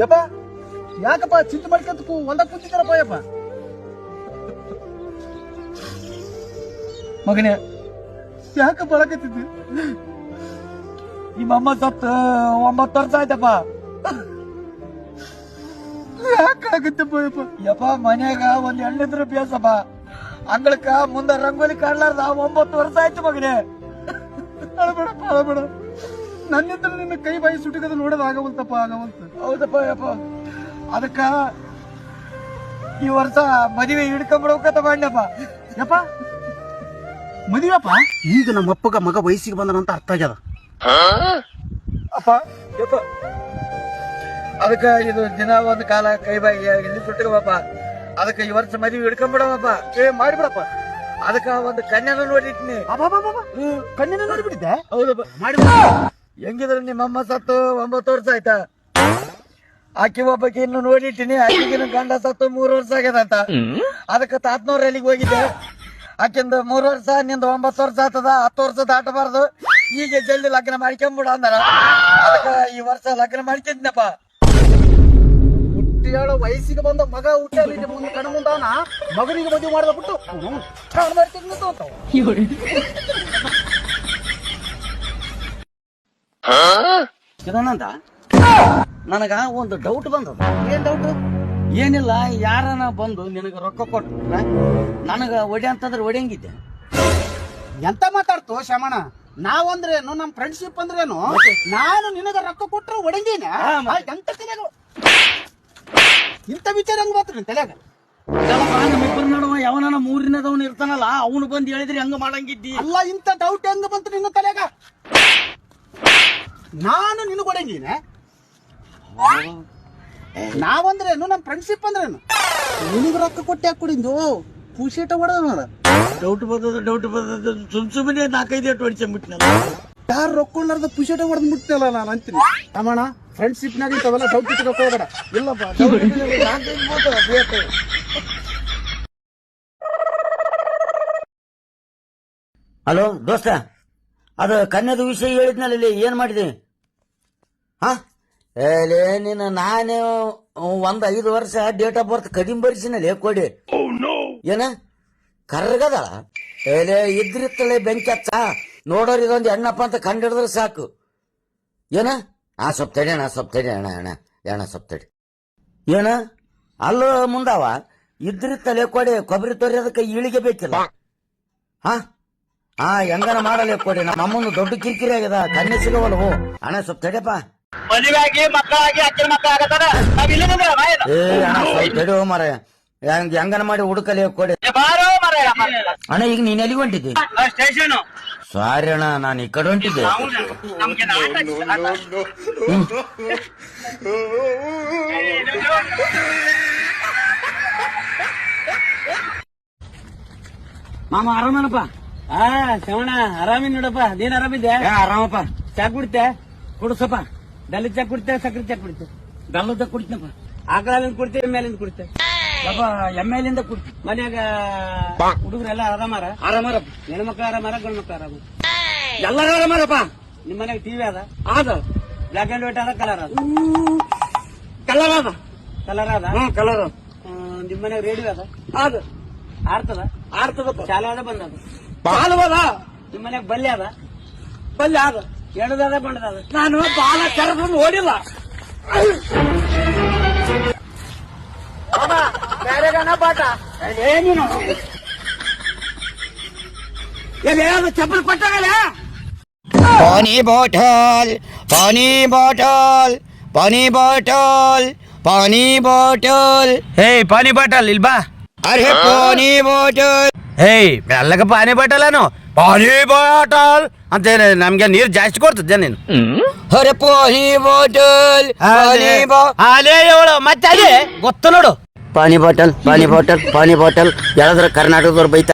ಯಪ್ಪ, ಯಾಕಪ್ಪ ಚಿಂತೆ ಮಾಡ್ಕೊಂತ ಕೂ ಒಂದ ಕೂತಿದ್ದಾರಪ್ಪ ಯಪ್ಪ. ಮಗನೇ, ಯಾಕ ಬಳಕತ್ತಿದ್ದಿ? ನಿಮ್ಮಮ್ಮ ಸತ್ತು ಒಂಬತ್ತು ವರ್ಷ ಆಯ್ತಪ್ಪ. ಯಾಕೆ ಆಗತ್ತಪ್ಪ ಯಪ್ಪ? ಯಪ್ಪ, ಮನ್ಯಾಗ ಒಂದ್ ಎಣ್ಣಿದ್ರು ಬೇಸಪ್ಪ. ಅಂಗಳಕ್ಕ ಮುಂದ ರಂಗೋಲಿ ಕಾಣ್ಲಾರ್ದ ಒಂಬತ್ತು ವರ್ಷ ಆಯ್ತು ಮಗನೇ. ಅಳಬೇಡಪ್ಪ, ಅಳಬೇಡ. ನನ್ನಿಂದ ನಿನ್ನ ಕೈ ಬಾಯಿ ಸುಟಿಗದ ನೋಡೋದು ಆಗವಲ್ತಪ್ಪ ಆಗವಲ್ತ. ಹೌದಪ್ಪ ಯಪ್ಪ ಅದಕ್ಕ ಈ ವರ್ಷ ಮದುವೆ ಹಿಡ್ಕೊಂಡ್ಬಿಡ್ಬೇಕಂತ ತಗೊಂಡಪ್ಪ ಯಪ್ಪ ಮದುವೆಪ್ಪ ಈಗ ನಮ್ಮ ಅಪ್ಪಗ ಮಗ ವಯಸ್ಸಿಗೆ ಬಂದನಂತ ಅರ್ಥ ಆಗ್ಯದ. ಅಪ್ಪ ಯಪ್ಪ. ಅದಕ್ಕ ಇದು ದಿನ ಒಂದ್ ಕಾಲ ಕೈ ಬಾಯಿ ಇಲ್ಲಿ ಸುಟ್ಟಗಪ್ಪ ಅದಕ್ಕ ಈ ವರ್ಷ ಮದುವೆ ಹಿಡ್ಕೊಂಬಿಡವಪ್ಪ. ಏ ಮಾಡಿಬಿಡಪ್ಪ. ಅದಕ್ಕ ಒಂದು ಕನ್ಯಾನ ನೋಡಿಟ್ನಿ. ಕನ್ಯಾನ ಕಣ್ಣಿನ ನೋಡಿಬಿಟ್ಟಿದ್ದೆ? ಹೌದಪ್ಪ. ಮಾಡಿಬಿಡ ಹೆಂಗಿದ್ರೆ ನಿಮ್ಮಮ್ಮ ಸತ್ತು, ಒಂಬತ್ತು ವರ್ಷ ಆಯ್ತಾ? ಆಕಿ ಒಬ್ಬಕ್ಕೆ ಇನ್ನು ನೋಡಿಟ್ಟಿನಿ ಆಕಿಗಿನ ಗಂಡ ಸತ್ತು, ಮೂರು ವರ್ಷ ಆಗ್ಯದಂತ ಅದಕ್ಕೆ ತಾತ್ನೋರ್ ಅಲ್ಲಿಗೆ ಹೋಗಿದ್ದೆ? ಆಕಿಂದ ಮೂರು ವರ್ಷ, ನಿಂದ ಒಂಬತ್ತು ವರ್ಷ ಆತದ, ಹತ್ತು ವರ್ಷ ದಾಟಬಾರ್ದು. ಈಗ ಜಲ್ದಿ ಲಗ್ನ ಮಾಡ್ಕೊಂಬಿಡ ಅಂದಾರ. ಅದಕ್ಕ ಈ ವರ್ಷ ಲಗ್ನ ಮಾಡ್ಕೊಂಡಿದ್ನಪ್ಪ ವಯಸ್ಸಿಗೆ ಬಂದ ಮಗ ಹುಟ್ಟಿ ಮುಂದೆ ಕಣ ಮುಂದಾನ. ಮಗನಿಗೆ ಮದುವೆ ಮಾಡದ ಬಿಟ್ಟು ಇದನ್ನಂತ ನನಗ ಒಂದು ಡೌಟ್ ಬಂದದ. ಏನ್ ಡೌಟ್ ಏನಿಲ್ಲ ಯಾರನ ಬಂದು ನಿನಗ ರೊಕ್ಕ ಕೊಟ್ರ ನನಗ ಒಡೆ ಅಂತಂದ್ರೆ ಒಡೆಯಂಗಿದ್ದೆ ಎಂತ ಮಾತಾಡ್ತು ಶಮಣ ನಾವಂದ್ರೇನು ನಮ್ ಫ್ರೆಂಡ್ಶಿಪ್ ಅಂದ್ರೇನು ನಾನು ನಿನಗ ರೊಕ್ಕ ಕೊಟ್ರೆ ಒಡಂಗಿನ. ಎಂತ ತಲೆಗ ಇಂಥ ವಿಚಾರ ಹೆಂಗ್ ಮಾತ್ರ ತಲೆಯಾಗ? ನಮ್ಮಿಬ್ಬರ ನಡುವ ಯಾವನ ಮೂರಿನದವನು ಇರ್ತಾನಲ್ಲ ಅವನು ಬಂದು ಹೇಳಿದ್ರೆ ಹಂಗ ಮಾಡಂಗಿದ್ದಿ? ಅಲ್ಲ ಇಂಥ ಡೌಟ್ ಹೆಂಗ್ ಬಂತು ನಿನ್ನ ತಲೆಗ ನಾನು ನಿನಗ ಒಡಂಗಿನ? ನಾವಂದ್ರೇನು? ನಮ್ ಫ್ರೆಂಡ್ಶಿಪ್ ಅಂದ್ರೇನು? ನಿನಗ ರೊಕ್ಕ ಕೊಟ್ಟೆ ಯಾಕೆ ಕುಡಿಂದು? ಪೂಶೇಟ ಹೊಡೆದ ನೋಡ. ಡೌಟ್ ಬರ್ತದ ಡೌಟ್ ಬರ್ತದ ಸುಮ್ ಸುಮ್ಮನೆ ನಾಲ್ಕೈದು ಏಟು ಹೊಡಿಸ್ಬಿಟ್ನಲ್ಲ ಯಾರು ರೊಕ್ಕೊಂಡ್ರದ ಪುಷೇಟ ಹೊಡೆದ್ ಬಿಟ್ನಲ್ಲ ನಾನು ಅಂತೀನಿ. ಅಮ್ಮಣ್ಣ ಫ್ರೆಂಡ್ಶಿಪ್ ನಾಗ ಇಂಥವೆಲ್ಲ ಡೌಟ್ ಇಟ್ಕೊಕ್ ಹೋಗ್ಬೇಡ. ಇಲ್ಲಪ್ಪ. ಹಲೋ ದೋಸ್ತ ಅದು ಕನ್ಯದ ವಿಷಯ ಹೇಳಿದ್ನಲ್ಲ ಇಲ್ಲಿ ಏನ್ ಮಾಡಿದೆ? ಹಾ? ಏಲೇ ನಿನ್ನ ನಾನೇ ಒಂದ್ ಐದು ವರ್ಷ ಡೇಟ್ ಆಫ್ ಬರ್ತ್ ಕಡಿಮೆ ಬರ್ಸಿನಲ್ಲಿ ಕೊಡಿ. ಏನ? ಕರ್ಗದಳ. ಏಲೇ ಇದ್ರಿತ್ತಳೆ ಬೆಂಕಿ ಹಚ್ಚ. ನೋಡೋರ್ ಇದೊಂದು ಎಣ್ಣಪ್ಪ ಅಂತ ಕಂಡಿಡಿದ್ರೆ ಸಾಕು. ಏನ? ಆ ಸ್ವಲ್ಪ ತಡಿ ಅಣ್ಣ ಸ್ವಲ್ಪ ತಡಿ ಅಣ್ಣ ಅಣ್ಣ ಅಣ್ಣ ಸ್ವಲ್ಪ ತಡಿ. ಏನ? ಅಲ್ಲೂ ಮುಂದಾವ. ಇದ್ರಿತ್ತಲೆ ಕೊಡಿ ಕೊಬ್ಬರಿ ತೊರೆಯೋದಕ್ಕೆ ಇಳಿಗೆ ಬೇಕಿಲ್ಲ. ಹಾ? ಹಾ ಹೆಂಗನ ಮಾಡಲೇ ಕೊಡಿ. ನಮ್ಮ ಅಮ್ಮನ ದೊಡ್ಡ ಕಿರಿಕಿರಿ ಆಗ್ಯದ. ಕಣ್ಣೆ ಸಿಗವಲ್ವು? ಅಣ್ಣ ಸ್ವಲ್ಪ ತಡಿಯಪ್ಪ. ಮದುವೆಯಾಗಿ ಮಕ್ಕಳಾಗಿ ಅಕ್ಕನ ಮಕ್ಕಳಾಗತ್ತಾರ? ನಾವ್ ಇಲ್ಲಿ ಏ ಅಣ್ಣ ಸ್ವಲ್ಪ ತಡಿಯೋ ಮರ ಹೆಂಗ್ ಹೆಂಗನ ಮಾಡಿ ಹುಡುಕಲಿ ಕೊಡಿ. ಬಾರೋ ಮರ ಅಣ್ಣ ಈಗ ನೀನ್ ಎಲ್ಲಿಗೆ ಹೊಂಟಿದ್ದಿ? ಸ್ಟೇಷನ್. ಸಾರಿ ಅಣ್ಣ ನಾನು ಈ ಕಡೆ ಹೊಂಟಿದ್ದೆ. ನಮ್ಗೆ ಹ್ಮ್. ಮಾಮ ಆರಾಮನಪ್ಪ? ಹಾ ಶ್ರವಣ ಆರಾಮಿ ನೋಡಪ್ಪ. ನೀನ್ ಆರಾಮಿದ್ದೆ ಏ ಆರಾಮಪ್ಪ. ಚಾ ಕುಡಿತೆ? ಕುಡಿಸಪ್ಪ. ಬೆಲ್ಲ ಚಾ ಸಕ್ರಿತ ಸಕ್ಕರೆ ಚಾ ಕುಡಿತ ಬೆಲ್ಲದ ಕುಡಿತನಪ್ಪ ಆಕಳಿಂದ ಕುಡಿತೆ ಮೇಲಿಂದ ಕುಡಿತೆ ಪಾಪ ಎಂ ಎಲ್ ಇಂದ ಕುಡಿತ ಮನ್ಯಾಗ ಹುಡುಗರೆಲ್ಲ ಆರಾಮಾರ? ಆರಾಮಾರ. ಹೆಣ್ಮಕ್ಳು ಆರಾಮಾರ ಗಂಡು ಮಕ್ಳು ಆರಾಮ ಎಲ್ಲರೂ ಆರಾಮಾರಪ್ಪ. ನಿಮ್ ಮನ್ಯಾಗ ಟಿವಿ ಅದ? ಆದ. ಬ್ಲಾಕ್ ಅಂಡ್ ವೈಟ್ ಅದ ಕಲರ್ ಅದ? ಕಲರ್ ಅದ. ಕಲರ್ ಅದ? ಹ್ಮ್ ಕಲರ್ ಆ, ನಿಮ್ ಮನ್ಯಾಗ ರೇಡಿಯೋ ಅದ? ಅದ ಆರ್ತದ? ಆರ್ತದ ಚಾಲು ಅದ ಬಂದದ ಚಾಲು ಅದ. ನಿಮ್ ಮನ್ಯಾಗ ಬಲ್ಯ ಅದ? ಬಲ್ಯ ಆದ. ಎಣದದ ಬಂಡದ ನಾನು ಬಾಲ ಕರೆದು ನೋಡಿಲ್ಲ ಬೇರೆಗನ ಪಾಠ ಏನೇನು ಎಲ್ಲಿ ಅದು ಚಪ್ಪಲ್ ಕೊಟ್ಟಾಗಲ್ಲ ಪಾನಿ ಬಾಟಲ್ ಪಾನಿ ಬಾಟಲ್ ಪಾನಿ ಬಾಟಲ್ ಪಾನಿ ಬಾಟಲ್ ಹೇ ಪಾನಿ ಬಾಟಲ್ ಇಲ್ ಬಾ ಅರೆ ಪಾನಿ ಬಾಟಲ್ ಹೇ ಎಲ್ಲಗ ಪಾನಿ ಬಾಟಲ್ ಅನು ಪಾನಿ ಬಾಟಲ್ ಅಂತ ನಮ್ಗೆ ನೀರ್ ಜಾಸ್ತಿ ಕೊಡ್ತದೆ ನೀನು ಅರೆ ಪಾನಿ ಬಾಟಲ್ ಅಲೇ ಹೇಳು ಮತ್ತೆ ಅದೇ ಗೊತ್ತು ನೋಡು. ಪಾನಿ ಬಾಟಲ್ ಪಾನಿ ಬಾಟಲ್ ಪಾನಿ ಬಾಟಲ್. ಯಾರಾದ್ರೂ ಕರ್ನಾಟಕದವ್ರು ಬೈತಾರೆ